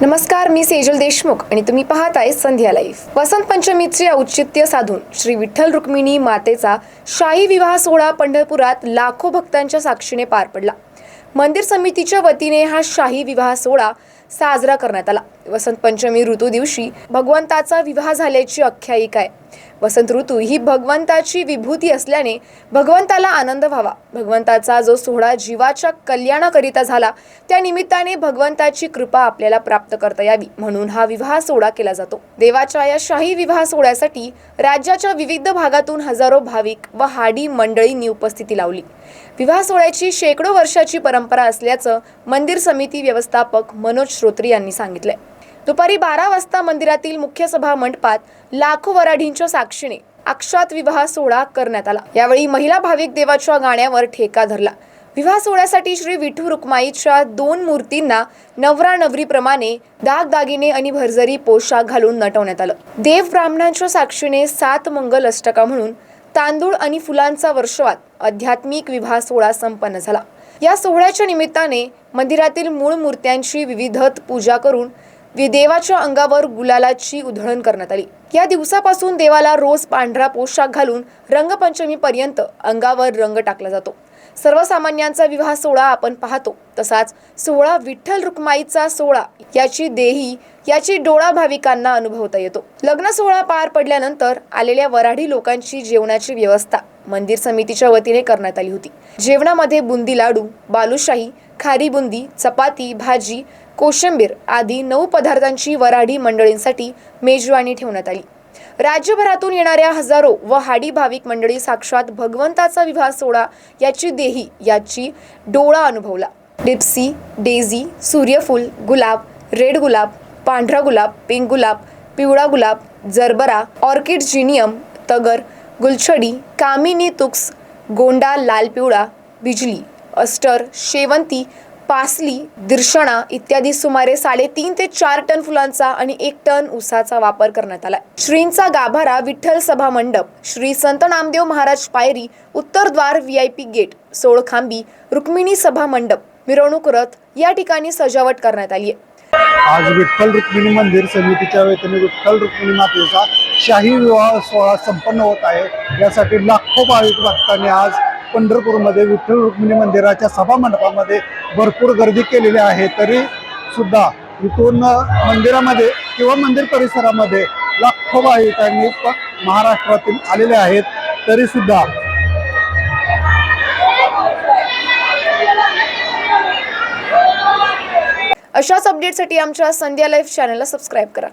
नमस्कार मी सेजल देशमुख आणि तुम्ही पाहताय संध्या लाईफ वसंत पंचमीचे औचित्य साधून श्री विठ्ठल रुक्मिणी मातेचा शाही विवाह सोहळा पंढरपुरात लाखो भक्तांच्या साक्षीने पार पडला. मंदिर समितीच्या वतीने हा शाही विवाह सोहळा साजरा करण्यात आला. वसंत पंचमी ऋतू दिवशी भगवंताचा विवाह झाल्याची आख्यायिका आहे. वसंत ऋतू ही भगवंताची विभूती असल्याने भगवंताला आनंद व्हावा. भगवंताचा जो सोहळा जीवाच्या कल्याणाकरिता झाला त्या निमित्ताने भगवंताची कृपा आपल्याला प्राप्त करता यावी म्हणून हा विवाह सोहळा केला जातो. देवाच्या या शाही विवाह सोहळ्यासाठी राज्याच्या विविध भागातून हजारो भाविक व हाडी मंडळींनी उपस्थिती लावली. विवाह सोहळ्याची शेकडो वर्षाची परंपरा असल्याचं मंदिर समिती व्यवस्थापक मनोज श्रोत्री यांनी सांगितलंय. दुपारी बारा वाजता मंदिरातील मुख्य सभा मंडपात लाखो वराढींच्या साक्षीने अक्षात विवाह सोहळा करण्यात आला. यावेळी महिला भाविक देवाच्या गाण्यावर ठेका धरला. विवाह सोहळ्यासाठी श्री विठू रुक्माईच्या दोन मूर्तींना नवरा नवरीप्रमाणे दागदागिने आणि भरजरी पोशाख घालून नटवण्यात आलं. देव ब्राह्मणांच्या साक्षीने सात मंगल अष्टका म्हणून तांदूळ आणि फुलांचा वर्षवात आध्यात्मिक विवाह सोहळा संपन्न झाला. या सोहळ्याच्या निमित्ताने मंदिरातील मूळ मूर्त्यांची विविधत पूजा करून देवाच्या अंगावर गुलालाची उधळण करण्यात आली. या दिवसापासून देवाला रोज पांढरा पोशाख घालून रंगपंचमीपर्यंत अंगावर रंग टाकला जातो. सर्वसामान्यांचा विवाह सोहळा आपण पाहतो. तसाच सोहळा विठ्ठल रुक्माईचा सोहळा याची देही याची डोळा भाविकांना अनुभवता येतो. लग्न सोहळा पार पडल्यानंतर आलेल्या वराडी लोकांची जेवणाची व्यवस्था मंदिर समितीच्या वतीने करण्यात आली होती. जेवणामध्ये बुंदी लाडू बालुशाही खारी बुंदी चपाती भाजी कोशिंबीर आदी नऊ पदार्थांची वराडी मंडळींसाठी मेजवानी ठेवण्यात आली. राज्यभरातून येणाऱ्या हजारो व हाडी भाविक मंडळी साक्षात भगवंताचा विवाह सोहळा याची देही याची डोळा अनुभवला. डिप्सी डेझी सूर्यफूल गुलाब रेड गुलाब पांढरा गुलाब पिंक गुलाब पिवळा गुलाब जरबरा ऑर्किड जिनियम तगर गुलछडी कामिनी तुक्स गोंडा लालपिवळा बिजली अस्टर शेवंती पासली दिर्शणा इत्यादी सुमारे साडेतीन ते चार टन फुलांचा आणि एक टन ऊसाचा वापर करण्यात आला. श्रींचा गाभारा विठ्ठल सभा मंडप श्री संत नामदेव महाराज पायरी उत्तर द्वार व्ही आय पी गेट सोळखांबी रुक्मिणी सभा मंडप मिरवणूक रथ या ठिकाणी सजावट करण्यात आली आहे. आज विठ्ठल रुक्मिणी मंदिर समितीच्या वतीने विठ्ठल रुक्मिणी मातेचा शाही विवाह सोहळा संपन्न होत आहे. यासाठी लाखो भाविक भक्तांनी आज पंढरपूरमध्ये विठ्ठल रुक्मिणी मंदिराच्या सभा मंडपामध्ये भरपूर गर्दी केलेली आहे. तरी सुद्धा इथून मंदिरामध्ये किंवा मंदिर परिसरामध्ये लाखो भाविकांनी महाराष्ट्रातील आलेले आहेत. तरी सुद्धा अशाच अपडेटसाठी आमच्या संध्या लाईव्ह चॅनलला सबस्क्राईब करा.